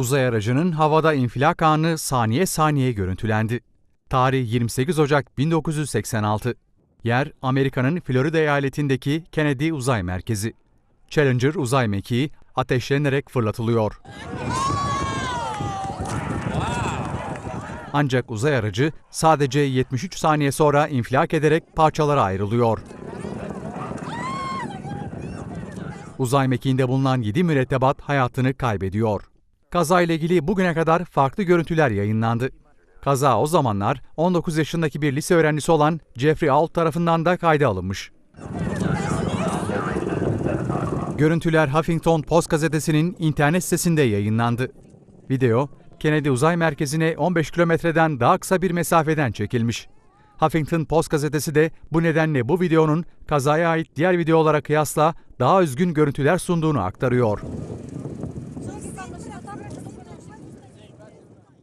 Uzay aracının havada infilak anı saniye saniye görüntülendi. Tarih 28 Ocak 1986. Yer Amerika'nın Florida eyaletindeki Kennedy Uzay Merkezi. Challenger uzay mekiği ateşlenerek fırlatılıyor. Ancak uzay aracı sadece 73 saniye sonra infilak ederek parçalara ayrılıyor. Uzay mekiğinde bulunan 7 mürettebat hayatını kaybediyor. Kazayla ilgili bugüne kadar farklı görüntüler yayınlandı. Kaza o zamanlar 19 yaşındaki bir lise öğrencisi olan Jeffrey Alt tarafından da kayda alınmış. Görüntüler Huffington Post gazetesinin internet sitesinde yayınlandı. Video, Kennedy Uzay Merkezi'ne 15 kilometreden daha kısa bir mesafeden çekilmiş. Huffington Post gazetesi de bu nedenle bu videonun kazaya ait diğer videolara kıyasla daha üzgün görüntüler sunduğunu aktarıyor.